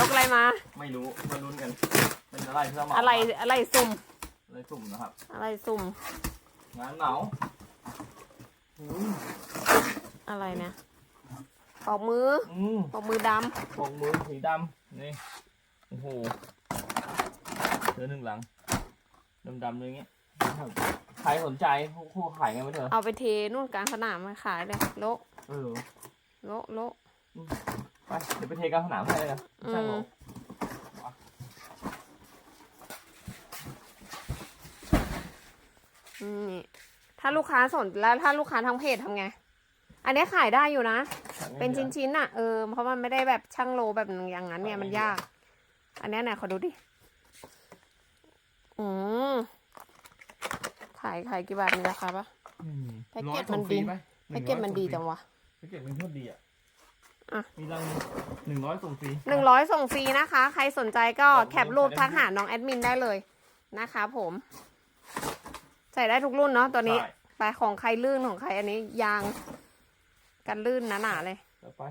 ยกอะไรมา ไม่รู้มาลุ้นกัน เป็นอะไรที่เราเหมาอะไรอะไรสุ่มอะไรสุ่มนะครับ อะไรสุ่ม งานเหมาอืมอะไรเนี่ยปอกมืออืมปอกมือดปองมือสีดำนี่โอ้โหเจอหนึ่งหลังดำๆเลยอย่างเงี้ยใครสนใจคู่ขายไงไม่เถำอะเอาไปเทนู่นกลางสนามมาขายเลยโละเออโละโละ ไปเดี๋ยวไปเทกลางสนามให้เลยนะช่างผมอืมถ้าลูกค้าสนแล้วถ้าลูกค้าทางเพจทำไง อันนี้ขายได้อยู่นะ เป็นชิ้นๆอะเออเพราะมันไม่ได้แบบช่างโลแบบอย่างนั้นเนี่ยมันยาก อันเนี้ยไหนขอดูดิอืมขายขายกี่บาทมีราคาปะอืมแพ็กเกจร้อยมันดีส่งฟรีไหแพ็กเกจมันดีจังวะแพ็กเกจมันโคตรดีอะ อะ มีรังหนึ่งร้อยส่งฟรีหนึ่งร้อยส่งฟรีนะคะ ใครสนใจก็บอกแคปรูปใส่ได้ทักหาน้องแอดมินได้เลยนะคะผม ใส่ได้ทุกรุ่นเนาะตัวนี้ใช่ไปของใครลื่นของใครอันนี้ยาง กันลื่นหนาๆเลยต่อไป